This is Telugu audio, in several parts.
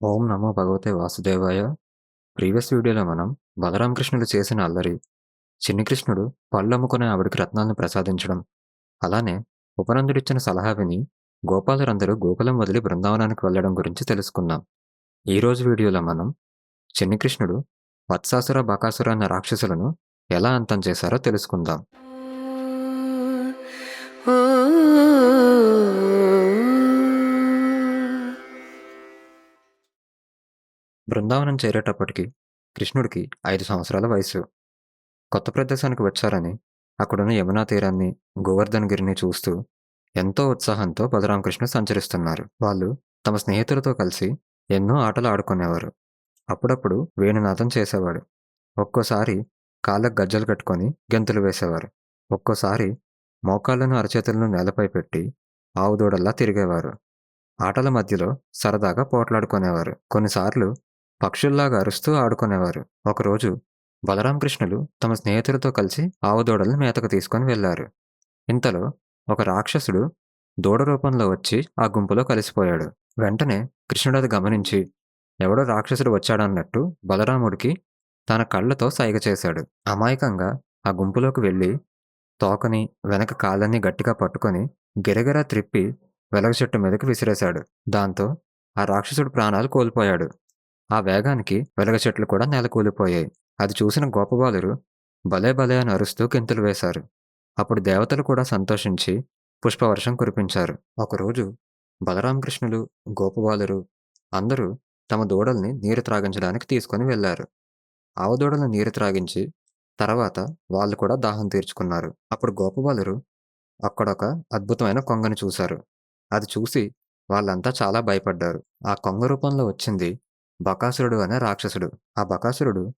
ఓం నమో భగవతే వాసుదేవాయ. ప్రీవియస్ వీడియోలో మనం బలరామకృష్ణుడు చేసిన అల్లరి చిన్ని కృష్ణుడు పళ్ళమ్ముకునే ఆవిడకి రత్నాలను ప్రసాదించడం అలానే ఉపనందుడిచ్చిన సలహా విని గోపాలరందరూ గోకులం వదిలి బృందావనానికి వెళ్ళడం గురించి తెలుసుకుందాం. ఈ రోజు వీడియోలో మనం చిన్ని కృష్ణుడు వత్సాసుర బకాసుర అన్న రాక్షసులను ఎలా అంతం చేశారో తెలుసుకుందాం. బృందావనం చేరేటప్పటికి కృష్ణుడికి ఐదు సంవత్సరాల వయసు కొత్త ప్రదేశానికి వచ్చారని అక్కడున్న యమునా తీరాన్ని గోవర్ధన్ గిరిని చూస్తూ ఎంతో ఉత్సాహంతో బలరామకృష్ణ సంచరిస్తున్నారు. వాళ్ళు తమ స్నేహితులతో కలిసి ఎన్నో ఆటలు ఆడుకునేవారు. అప్పుడప్పుడు వేణునాథం చేసేవాడు. ఒక్కోసారి కాళ్ళకు గజ్జలు కట్టుకొని గెంతులు వేసేవారు. ఒక్కోసారి మోకాళ్ళను అరచేతులను నేలపై పెట్టి ఆవుదూడల్లా తిరిగేవారు. ఆటల మధ్యలో సరదాగా పోట్లాడుకునేవారు. కొన్నిసార్లు పక్షుల్లాగా అరుస్తూ ఆడుకునేవారు. ఒకరోజు బలరామకృష్ణులు తమ స్నేహితులతో కలిసి ఆవు మేతకు తీసుకొని వెళ్ళారు ఇంతలో ఒక రాక్షసుడు దూడ రూపంలో వచ్చి ఆ గుంపులో కలిసిపోయాడు. వెంటనే కృష్ణుడు అది గమనించి ఎవడో రాక్షసుడు వచ్చాడన్నట్టు బలరాముడికి తన కళ్ళతో సైగ చేశాడు. అమాయకంగా ఆ గుంపులోకి వెళ్ళి తోకని వెనక కాళ్ళని గట్టిగా పట్టుకొని గిరగిరా త్రిప్పి వెలగ చెట్టు మీదకి విసిరేశాడు. దాంతో ఆ రాక్షసుడు ప్రాణాలు కోల్పోయాడు. ఆ వేగానికి వెలగ చెట్లు కూడా నేలకూలిపోయాయి అది చూసిన గోపబాలురు భలే భలే అని అరుస్తూ గెంతులు వేశారు. అప్పుడు దేవతలు కూడా సంతోషించి పుష్పవర్షం కురిపించారు. ఒకరోజు బలరామకృష్ణులు గోపబాలురు అందరూ తమ దూడల్ని నీరు త్రాగించడానికి తీసుకొని వెళ్ళారు ఆవు దూడలను నీరు త్రాగించి తర్వాత వాళ్ళు కూడా దాహం తీర్చుకున్నారు. అప్పుడు గోపబాలురు అక్కడొక అద్భుతమైన కొంగను చూశారు. అది చూసి వాళ్ళంతా చాలా భయపడ్డారు. ఆ కొంగ రూపంలో వచ్చింది బకాసురుడు అనే రాక్షసుడు. ఆ బకాసురుడు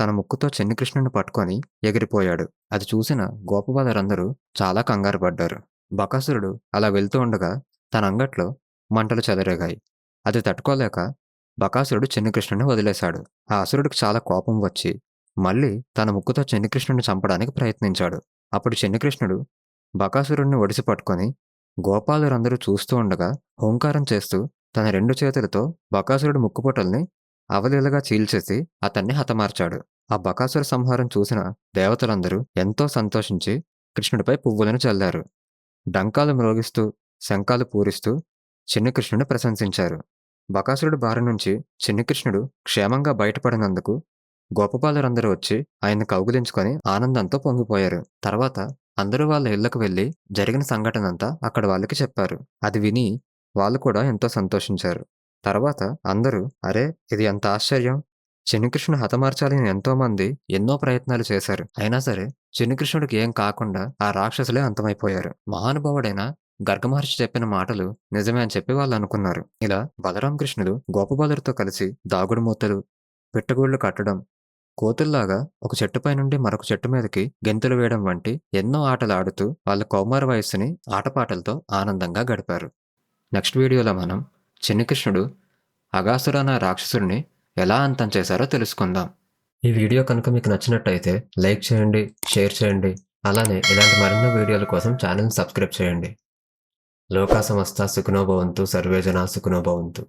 తన ముక్కుతో చెన్నికృష్ణుని పట్టుకొని ఎగిరిపోయాడు. అది చూసిన గోపబాలరందరూ చాలా కంగారు పడ్డారు. బకాసురుడు అలా వెళ్తూ ఉండగా తన అంగట్లో మంటలు చెలరేగాయి. అది తట్టుకోలేక బకాసురుడు చెన్నికృష్ణుని వదిలేశాడు. ఆ అసురుడికి చాలా కోపం వచ్చి మళ్ళీ తన ముక్కుతో చెన్నికృష్ణుని చంపడానికి ప్రయత్నించాడు. అప్పుడు చెన్నికృష్ణుడు బకాసురుడిని ఒడిసి పట్టుకొని గోపాలురందరూ చూస్తూ ఉండగా హోంకారం చేస్తూ తన రెండు చేతులతో బకాసురుడి ముక్కుపొటల్ని అవలీలగా చీల్చేసి అతన్ని హతమార్చాడు. ఆ బకాసుర సంహారం చూసిన దేవతలందరూ ఎంతో సంతోషించి కృష్ణుడిపై పువ్వులను చల్లారు. డంకాలు మ్రోగిస్తూ శంఖాలు పూరిస్తూ చిన్న కృష్ణుడిని ప్రశంసించారు. బకాసురుడి బారి నుంచి చిన్న కృష్ణుడు క్షేమంగా బయటపడినందుకు గోపపాలురందరూ వచ్చి ఆయన్ని కౌగులించుకొని ఆనందంతో పొంగిపోయారు. తర్వాత అందరూ వాళ్ళ ఇళ్ళకు వెళ్ళి జరిగిన సంఘటనంతా అక్కడ వాళ్ళకి చెప్పారు. అది విని వాళ్ళు కూడా ఎంతో సంతోషించారు. తర్వాత అందరూ అరే ఇది ఎంత ఆశ్చర్యం! చిన్నికృష్ణుడు హతమార్చాలని ఎంతోమంది ఎన్నో ప్రయత్నాలు చేశారు. అయినా సరే చిన్నకృష్ణుడికి ఏం కాకుండా ఆ రాక్షసులే అంతమైపోయారు. మహానుభావుడైన గర్గమహర్షి చెప్పిన మాటలు నిజమే అని చెప్పి వాళ్ళు అనుకున్నారు. ఇలా బలరామకృష్ణుడు గోపబాలుడితో కలిసి దాగుడు మూతలు పిట్టగూళ్ళు కట్టడం కోతుల్లాగా ఒక చెట్టుపై నుండి మరొక చెట్టు మీదకి గెంతులు వేయడం వంటి ఎన్నో ఆటలు ఆడుతూ వాళ్ళ కౌమార వయస్సుని ఆటపాటలతో ఆనందంగా గడిపారు. నెక్స్ట్ వీడియోలో మనం చిన్నకృష్ణుడు అగాసుర అన్న రాక్షసుడిని ఎలా అంతం చేశారో తెలుసుకుందాం. ఈ వీడియో కనుక మీకు నచ్చినట్టయితే లైక్ చేయండి షేర్ చేయండి అలానే ఇలాంటి మరిన్నో వీడియోల కోసం ఛానల్ని సబ్స్క్రైబ్ చేయండి. లోకా సమస్త సుఖనోభవంతు సర్వేజన సుఖనోభవంతు